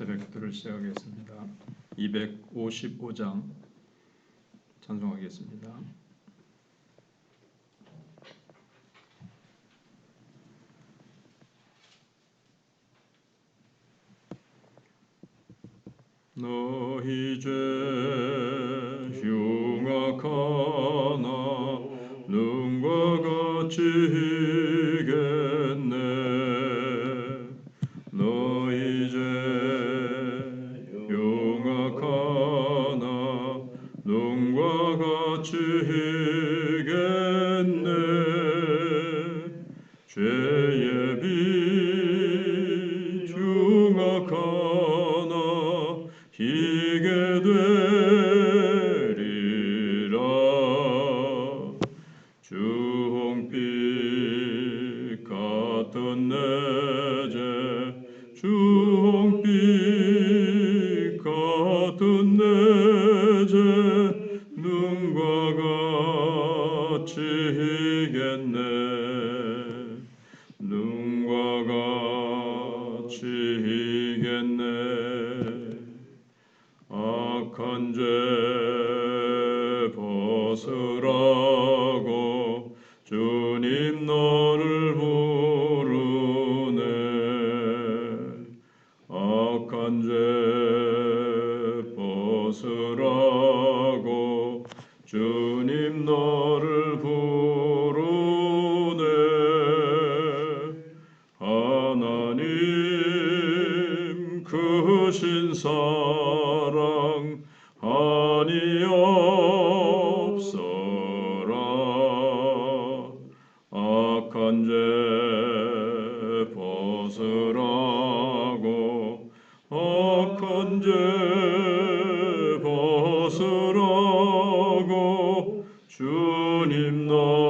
새벽 기도를 시작하겠습니다. 255장 찬송하겠습니다. 같은 내 주 주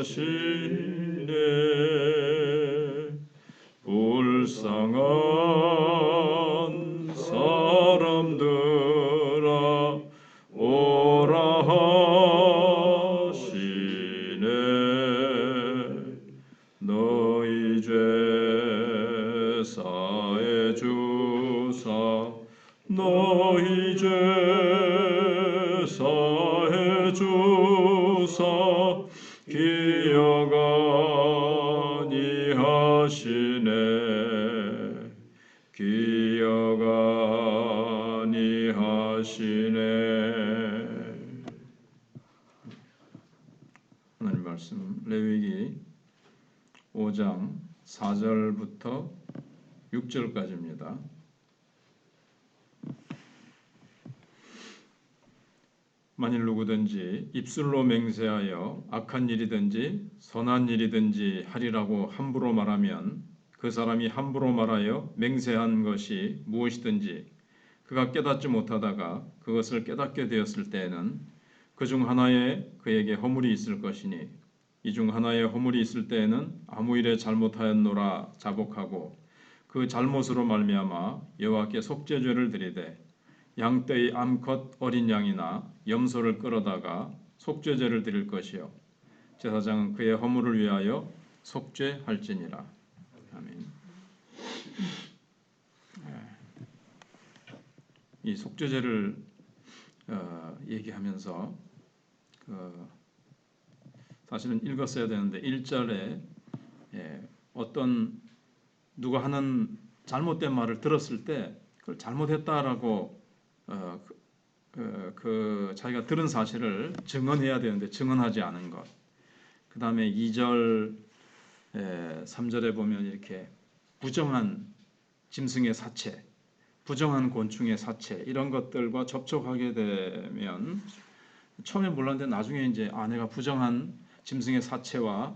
아 하시네 기억 아니하시네 하나님 말씀 레위기 5장 4절부터 6절까지입니다. 만일 누구든지 입술로 맹세하여 악한 일이든지 선한 일이든지 하리라고 함부로 말하면 그 사람이 함부로 말하여 맹세한 것이 무엇이든지 그가 깨닫지 못하다가 그것을 깨닫게 되었을 때에는 그 중 하나에 그에게 허물이 있을 것이니 이 중 하나에 허물이 있을 때에는 아무 일에 잘못하였노라 자복하고 그 잘못으로 말미암아 여호와께 속죄죄를 드리되 양떼의 암컷 어린 양이나 염소를 끌어다가 속죄죄를 드릴 것이요. 제사장은 그의 허물을 위하여 속죄할지니라. 아멘. 이 속죄죄를 어, 얘기하면서 그 사실은 읽었어야 되는데 1절에 예, 어떤 누가 하는 잘못된 말을 들었을 때 그걸 잘못했다라고 어, 그, 그, 그 자기가 들은 사실을 증언해야 되는데 증언하지 않은 것. 그 다음에 2절, 에, 3절에 보면 이렇게 부정한 짐승의 사체, 부정한 곤충의 사체 이런 것들과 접촉하게 되면 처음에 몰랐는데 나중에 이제 아 내가 부정한 짐승의 사체와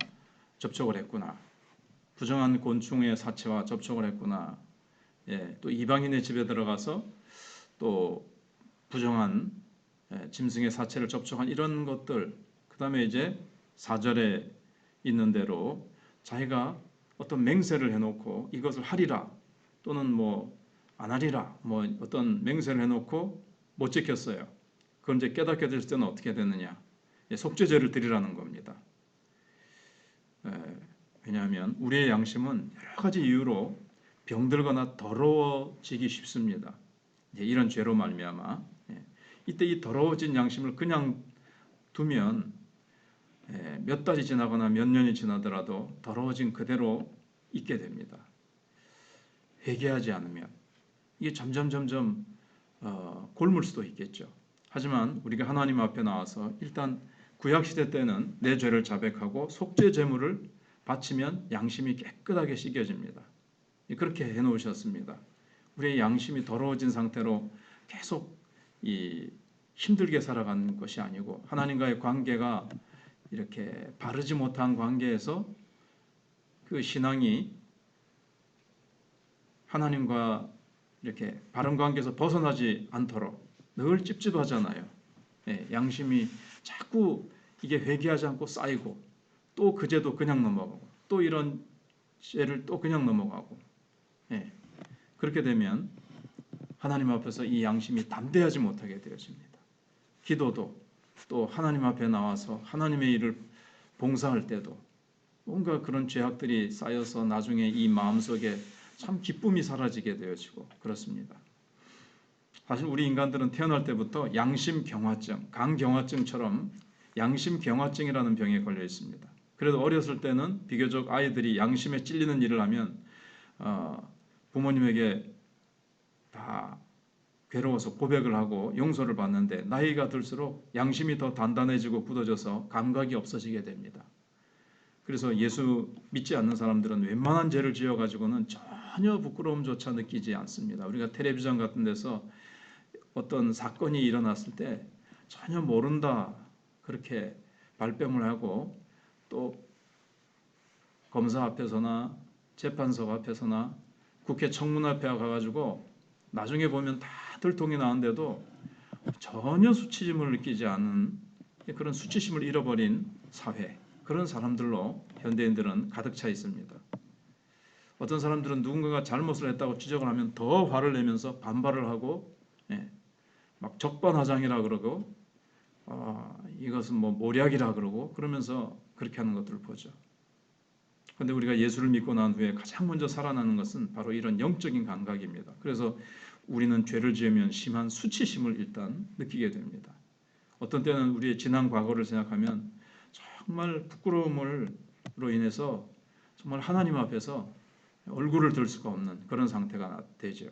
접촉을 했구나. 부정한 곤충의 사체와 접촉을 했구나. 예, 또 이방인의 집에 들어가서 또 부정한 예, 짐승의 사체를 접촉한 이런 것들. 그 다음에 이제 사절에 있는 대로 자기가 어떤 맹세를 해놓고 이것을 하리라 또는 뭐 안 하리라 뭐 어떤 맹세를 해놓고 못 지켰어요. 그럼 이제 깨닫게 될 때는 어떻게 되느냐? 예, 속죄제를 드리라는 겁니다. 에, 왜냐하면 우리의 양심은 여러 가지 이유로 병들거나 더러워지기 쉽습니다. 예, 이런 죄로 말미암아 예, 이때 이 더러워진 양심을 그냥 두면 예, 몇 달이 지나거나 몇 년이 지나더라도 더러워진 그대로 있게 됩니다. 회개하지 않으면 이게 점점 점점 어, 골물 수도 있겠죠. 하지만 우리가 하나님 앞에 나와서 일단 구약 시대 때는 내 죄를 자백하고 속죄 제물을 바치면 양심이 깨끗하게 씻겨집니다. 그렇게 해 놓으셨습니다. 우리의 양심이 더러워진 상태로 계속 이 힘들게 살아가는 것이 아니고 하나님과의 관계가 이렇게 바르지 못한 관계에서 그 신앙이 하나님과 이렇게 바른 관계에서 벗어나지 않도록 늘 찝찝하잖아요. 예, 양심이 자꾸 이게 회개하지 않고 쌓이고 또 그제도 그냥 넘어가고 또 이런 죄를 또 그냥 넘어가고 예, 그렇게 되면 하나님 앞에서 이 양심이 담대하지 못하게 되어집니다. 기도도 또 하나님 앞에 나와서 하나님의 일을 봉사할 때도 뭔가 그런 죄악들이 쌓여서 나중에 이 마음속에 참 기쁨이 사라지게 되어지고 그렇습니다. 사실 우리 인간들은 태어날 때부터 양심 경화증, 강경화증처럼 양심 경화증이라는 병에 걸려 있습니다. 그래도 어렸을 때는 비교적 아이들이 양심에 찔리는 일을 하면 어, 부모님에게 다 괴로워서 고백을 하고 용서를 받는데 나이가 들수록 양심이 더 단단해지고 굳어져서 감각이 없어지게 됩니다. 그래서 예수 믿지 않는 사람들은 웬만한 죄를 지어 가지고는 전혀 부끄러움조차 느끼지 않습니다. 우리가 텔레비전 같은 데서 어떤 사건이 일어났을 때 전혀 모른다 그렇게 발뺌을 하고 또 검사 앞에서나 재판석 앞에서나 국회 청문 앞에 가가지고 나중에 보면 다 들통이 나는데도 전혀 수치심을 느끼지 않은 그런 수치심을 잃어버린 사회 그런 사람들로 현대인들은 가득 차 있습니다. 어떤 사람들은 누군가가 잘못을 했다고 지적을 하면 더 화를 내면서 반발을 하고 예, 막 적반하장이라 그러고 어, 이것은 뭐 모략이라 그러고 그러면서 그렇게 하는 것들을 보죠. 그런데 우리가 예수를 믿고 난 후에 가장 먼저 살아나는 것은 바로 이런 영적인 감각입니다. 그래서 우리는 죄를 지으면 심한 수치심을 일단 느끼게 됩니다. 어떤 때는 우리의 지난 과거를 생각하면 정말 부끄러움으로 인해서 정말 하나님 앞에서 얼굴을 들 수가 없는 그런 상태가 되죠.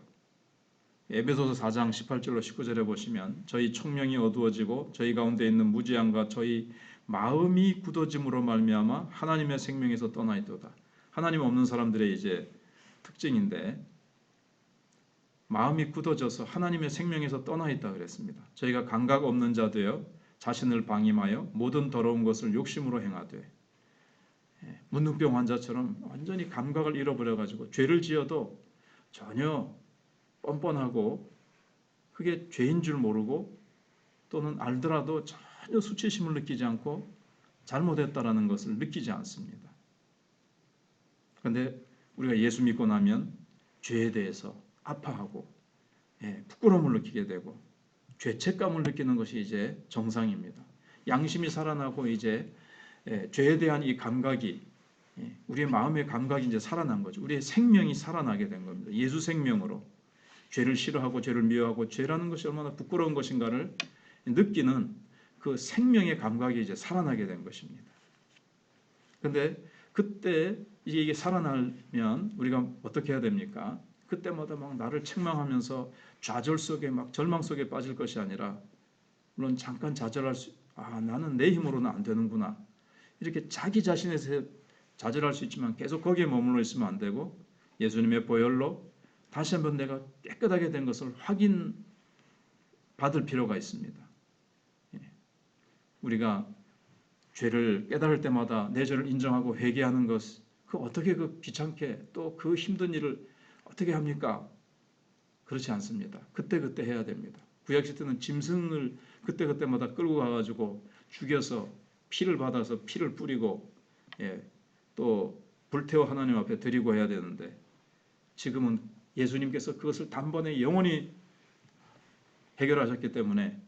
에베소서 4장 18절로 19절에 보시면 저희 청명이 어두워지고 저희 가운데 있는 무지함과 저희 마음이 굳어짐으로 말미암아 하나님의 생명에서 떠나 있도다. 하나님 없는 사람들의 이제 특징인데 마음이 굳어져서 하나님의 생명에서 떠나 있다 그랬습니다. 저희가 감각 없는 자 되어 자신을 방임하여 모든 더러운 것을 욕심으로 행하되 예, 문둥병 환자처럼 완전히 감각을 잃어버려 가지고 죄를 지어도 전혀 뻔뻔하고 그게 죄인 줄 모르고 또는 알더라도 전혀 수치심을 느끼지 않고 잘못했다라는 것을 느끼지 않습니다. 그런데 우리가 예수 믿고 나면 죄에 대해서 아파하고 예, 부끄러움을 느끼게 되고 죄책감을 느끼는 것이 이제 정상입니다. 양심이 살아나고 이제 예, 죄에 대한 이 감각이 예, 우리의 마음의 감각이 이제 살아난 거죠. 우리의 생명이 살아나게 된 겁니다. 예수 생명으로 죄를 싫어하고 죄를 미워하고 죄라는 것이 얼마나 부끄러운 것인가를 느끼는 그 생명의 감각이 이제 살아나게 된 것입니다. 근데 그때 이게 살아나면 우리가 어떻게 해야 됩니까? 그때마다 막 나를 책망하면서 좌절 속에 막 절망 속에 빠질 것이 아니라 물론 잠깐 좌절할 수, 아 나는 내 힘으로는 안 되는구나 이렇게 자기 자신에서 좌절할 수 있지만 계속 거기에 머물러 있으면 안 되고 예수님의 보혈로 다시 한번 내가 깨끗하게 된 것을 확인 받을 필요가 있습니다. 예. 우리가 죄를 깨달을 때마다 내 죄를 인정하고 회개하는 것 그 어떻게 그 귀찮게 또 그 힘든 일을 어떻게 합니까? 그렇지 않습니다. 그때 그때 해야 됩니다. 구약 시 대는 짐승을 그때 그때마다 끌고 가가지고 죽여서 피를 받아서 피를 뿌리고 예, 또 불태워 하나님 앞에 드리고 해야 되는데 지금은 예수님께서 그것을 단번에 영원히 해결하셨기 때문에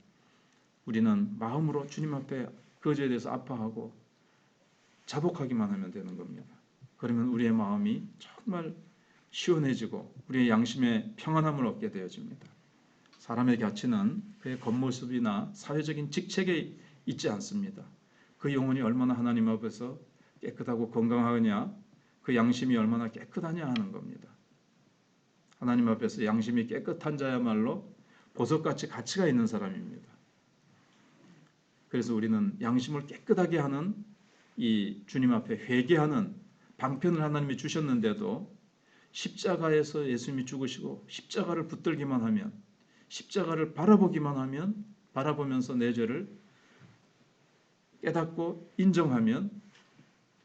우리는 마음으로 주님 앞에 그것에 대해서 아파하고 자복하기만 하면 되는 겁니다. 그러면 우리의 마음이 정말 시원해지고 우리의 양심의 평안함을 얻게 되어집니다. 사람의 가치는 그의 겉모습이나 사회적인 직책에 있지 않습니다. 그 영혼이 얼마나 하나님 앞에서 깨끗하고 건강하냐, 그 양심이 얼마나 깨끗하냐 하는 겁니다. 하나님 앞에서 양심이 깨끗한 자야말로 보석같이 가치가 있는 사람입니다. 그래서 우리는 양심을 깨끗하게 하는 이 주님 앞에 회개하는 방편을 하나님이 주셨는데도 십자가에서 예수님이 죽으시고 십자가를 붙들기만 하면 십자가를 바라보기만 하면 바라보면서 내 죄를 깨닫고 인정하면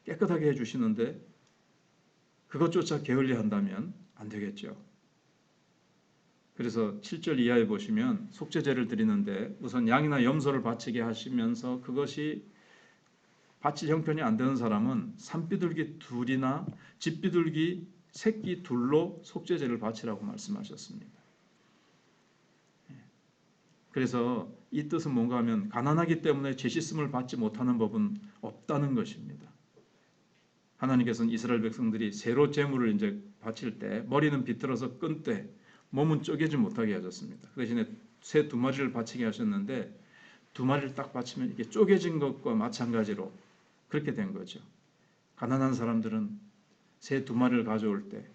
깨끗하게 해주시는데 그것조차 게을리 한다면 안 되겠죠. 그래서 7절 이하에 보시면 속죄제를 드리는데 우선 양이나 염소를 바치게 하시면서 그것이 바칠 형편이 안 되는 사람은 산비둘기 둘이나 집비둘기 새끼 둘로 속죄제를 바치라고 말씀하셨습니다. 예. 그래서 이 뜻은 뭔가 하면 가난하기 때문에 죄 씻음을 받지 못하는 법은 없다는 것입니다. 하나님께서는 이스라엘 백성들이 새로 제물을 이제 바칠 때 머리는 비틀어서 끈 때 몸은 쪼개지 못하게 하셨습니다. 그 대신에 새 두 마리를 바치게 하셨는데 두 마리를 딱 바치면 이게 쪼개진 것과 마찬가지로 그렇게 된 거죠. 가난한 사람들은 새 두 마리를 가져올 때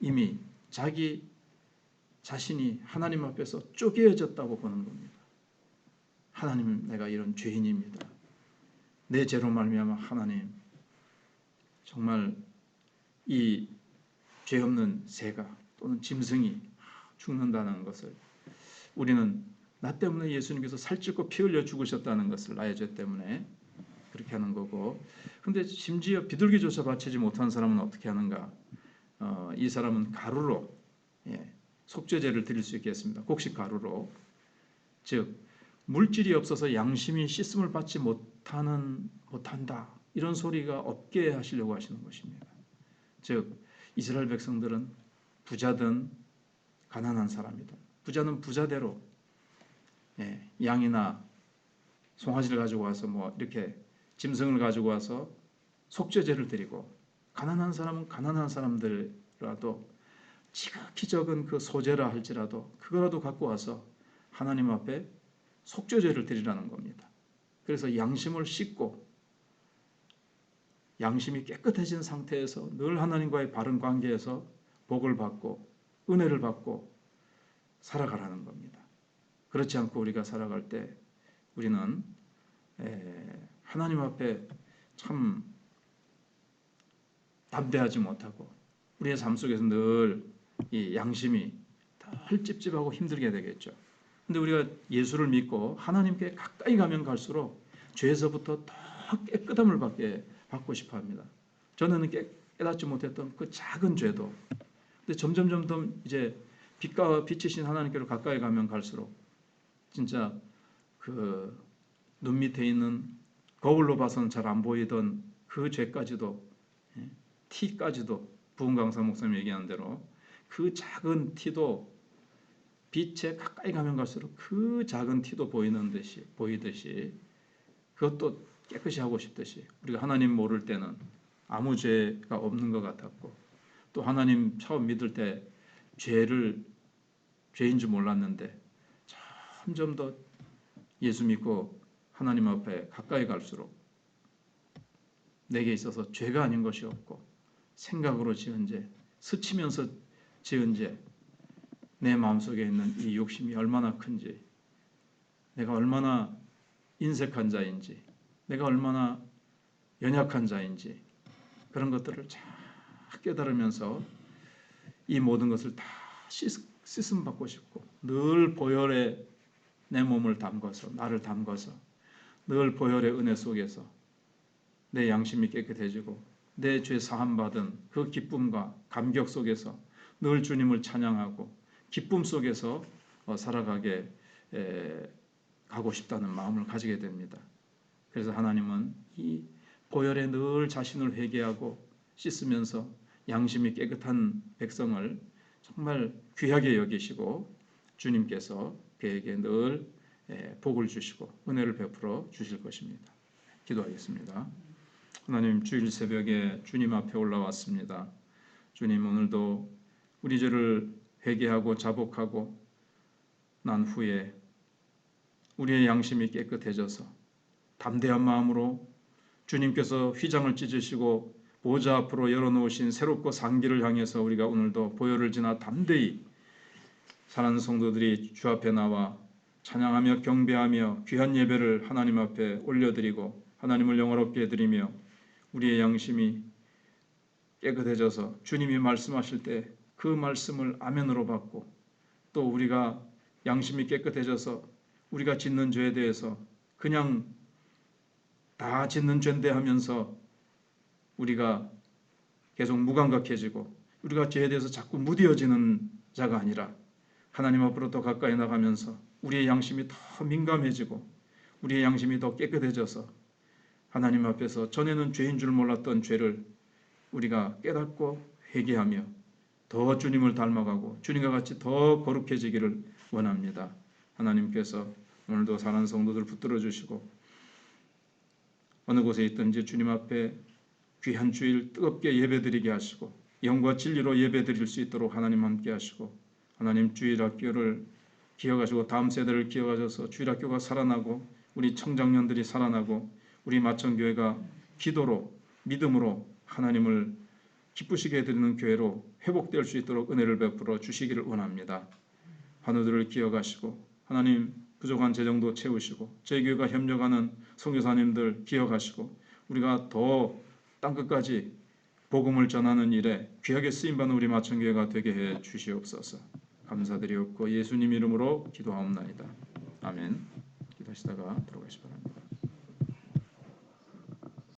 이미 자기 자신이 하나님 앞에서 쪼개졌다고 보는 겁니다. 하나님 내가 이런 죄인입니다. 내 죄로 말미암아 하나님 정말 이 죄 없는 새가 또는 짐승이 죽는다는 것을 우리는 나 때문에 예수님께서 살찌고 피 흘려 죽으셨다는 것을 나의 죄 때문에 그렇게 하는 거고. 근데 심지어 비둘기조차 바치지 못한 사람은 어떻게 하는가? 어, 이 사람은 가루로 예, 속죄제를 드릴 수 있겠습니다. 곡식 가루로. 즉 물질이 없어서 양심이 씻음을 받지 못하는 못한다. 이런 소리가 없게 하시려고 하시는 것입니다. 즉 이스라엘 백성들은 부자든 가난한 사람이든 부자는 부자대로 예, 양이나 송아지를 가지고 와서 뭐 이렇게 짐승을 가지고 와서 속죄제를 드리고 가난한 사람은 가난한 사람들라도 지극히 적은 그 소재라 할지라도 그거라도 갖고 와서 하나님 앞에 속죄제를 드리라는 겁니다. 그래서 양심을 씻고 양심이 깨끗해진 상태에서 늘 하나님과의 바른 관계에서 복을 받고 은혜를 받고 살아가라는 겁니다. 그렇지 않고 우리가 살아갈 때 우리는 하나님 앞에 참 담대하지 못하고 우리의 삶 속에서 늘 이 양심이 덜 찝찝하고 힘들게 되겠죠. 근데 우리가 예수를 믿고 하나님께 가까이 가면 갈수록 죄에서부터 더 깨끗함을 받게 받고 싶어 합니다. 저는 깨닫지 못했던 그 작은 죄도 근데 점점 점점 이제 빛과 빛이신 하나님께로 가까이 가면 갈수록 진짜 그 눈 밑에 있는 거울로 봐서는 잘 안 보이던 그 죄까지도 예, 티까지도 부흥 강사 목사님 얘기하는 대로 그 작은 티도 빛에 가까이 가면 갈수록 그 작은 티도 보이는 듯이 보이듯이 그것도 깨끗이 하고 싶듯이 우리가 하나님 모를 때는 아무 죄가 없는 것 같았고 또 하나님 처음 믿을 때 죄를 죄인 줄 몰랐는데 점점 더 예수 믿고 하나님 앞에 가까이 갈수록 내게 있어서 죄가 아닌 것이 없고 생각으로 지은 죄, 스치면서 지은 죄, 내 마음속에 있는 이 욕심이 얼마나 큰지, 내가 얼마나 인색한 자인지, 내가 얼마나 연약한 자인지 그런 것들을 잘 깨달으면서 이 모든 것을 다 씻음 받고 싶고 늘 보혈에 내 몸을 담궈서 나를 담궈서 늘 보혈의 은혜 속에서 내 양심이 깨끗해지고 내 죄 사함 받은 그 기쁨과 감격 속에서 늘 주님을 찬양하고 기쁨 속에서 어, 살아가게 에, 가고 싶다는 마음을 가지게 됩니다. 그래서 하나님은 이 보혈에 늘 자신을 회개하고 씻으면서 양심이 깨끗한 백성을 정말 귀하게 여기시고 주님께서 그에게 늘 에, 복을 주시고 은혜를 베풀어 주실 것입니다. 기도하겠습니다. 하나님 주일 새벽에 주님 앞에 올라왔습니다. 주님 오늘도 우리 죄를 회개하고 자복하고 난 후에 우리의 양심이 깨끗해져서 담대한 마음으로 주님께서 휘장을 찢으시고 보좌 앞으로 열어놓으신 새롭고 상기를 향해서 우리가 오늘도 보혈을 지나 담대히 사랑하는 성도들이 주 앞에 나와 찬양하며 경배하며 귀한 예배를 하나님 앞에 올려드리고 하나님을 영화롭게 드리며 우리의 양심이 깨끗해져서 주님이 말씀하실 때 그 말씀을 아멘으로 받고 또 우리가 양심이 깨끗해져서 우리가 짓는 죄에 대해서 그냥 다 짓는 죄인데 하면서 우리가 계속 무감각해지고 우리가 죄에 대해서 자꾸 무디어지는 자가 아니라 하나님 앞으로 더 가까이 나가면서 우리의 양심이 더 민감해지고 우리의 양심이 더 깨끗해져서 하나님 앞에서 전에는 죄인 줄 몰랐던 죄를 우리가 깨닫고 회개하며 더 주님을 닮아가고 주님과 같이 더 거룩해지기를 원합니다. 하나님께서 오늘도 사랑하는 성도들 붙들어 주시고 어느 곳에 있든지 주님 앞에 귀한 주일 뜨겁게 예배드리게 하시고 영과 진리로 예배드릴 수 있도록 하나님 함께 하시고 하나님 주일 학교를 기억하시고 다음 세대를 기억하셔서 주일 학교가 살아나고 우리 청장년들이 살아나고 우리 마천교회가 기도로 믿음으로 하나님을 기쁘시게 해드리는 교회로 회복될 수 있도록 은혜를 베풀어 주시기를 원합니다. 환우들을 기억하시고 하나님 부족한 재정도 채우시고 저희 교회가 협력하는 선교사님들 기억하시고 우리가 더 땅끝까지 복음을 전하는 일에 귀하게 쓰임 받는 우리 마천교회가 되게 해 주시옵소서. 감사드리옵고 예수님 이름으로 기도하옵나이다. 아멘. 기도하시다가 들어가시 바랍니다.